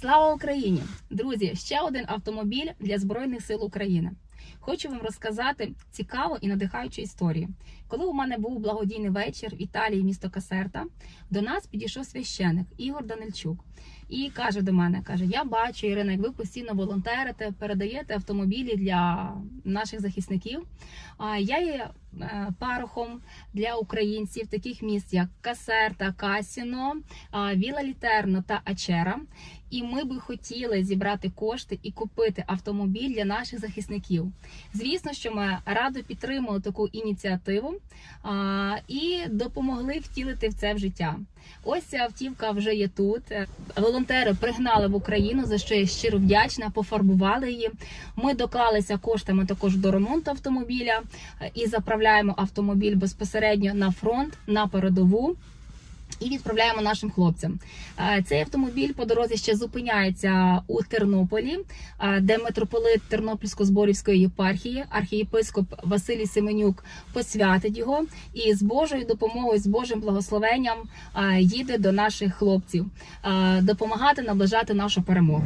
Слава Україні! Друзі, ще один автомобіль для Збройних сил України. Хочу вам розказати цікаву і надихаючу історію. Коли у мене був благодійний вечір в Італії, місто Касерта, до нас підійшов священик Ігор Данильчук і каже до мене: каже: Я бачу, Ірина, як ви постійно волонтерите, передаєте автомобілі для наших захисників. А я є парохом для українців таких міст, як Касерта, Касіно, Віла Літерно та Ачера. І ми би хотіли зібрати кошти і купити автомобіль для наших захисників. Звісно, що ми радо підтримали таку ініціативу а, і допомогли втілити в це в життя. Ось ця автівка вже є тут. Е, Волонтери пригнали в Україну, за що я щиро вдячна, пофарбували її. Ми доклалися коштами також до ремонту автомобіля е, і заправляємо автомобіль безпосередньо на фронт, на передову. І відправляємо нашим хлопцям. Е, Цей автомобіль по дорозі ще зупиняється у Тернополі, е, де митрополит Тернопільсько-Зборівської єпархії, архієпископ Василій Семенюк посвятить його і з Божою допомогою, з Божим благословенням е, їде до наших хлопців допомагати наближати нашу перемогу.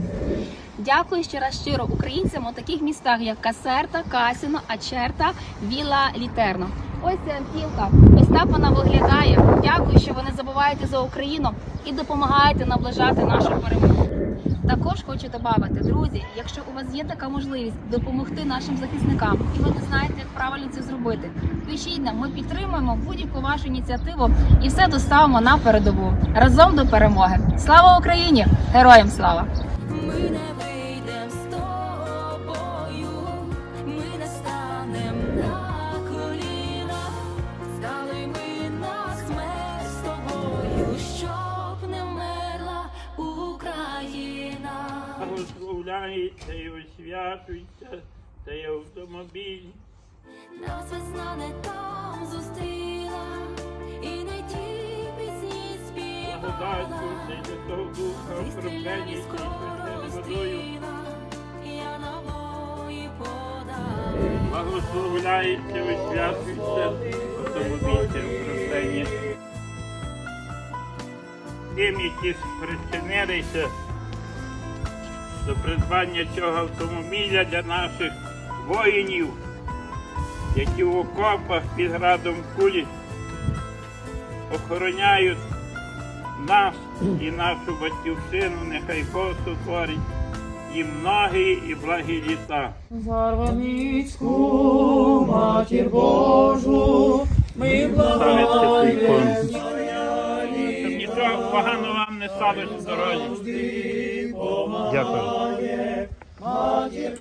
Дякую ще раз щиро українцям у таких містах, як Касерта, Касіно, Ачерта, Віла Літерно. Ось ця автівка. Ось так вона виглядає. Дякую, що ви не забуваєте за Україну і допомагаєте наближати нашу перемогу. Також хочу додати, друзі, якщо у вас є така можливість допомогти нашим захисникам, і ви не знаєте, як правильно це зробити, пишіть нам, ми підтримуємо будь-яку вашу ініціативу і все доставимо на передову разом до перемоги. Слава Україні! Героям слава! Україна. Благословляється і освячується цей автомобіль. Нас весна не там зустріла, і не ті пісні співала. Святого Духа, Ти окроплені стріляні цією скоро святою водою. зустріла, я набої подам. Благословляється і освячується автомобіль цей окроплені. Тим, які спричинилися до придбання цього автомобіля для наших воїнів, які в окопах під градом кулі охороняють нас і нашу батьківщину, нехай Бог сотворить їм ноги і благі літа. Зарваницьку матір Божу, ми благаємо. Нічого поганого вам не сталося в дорозі. Дякую. Матір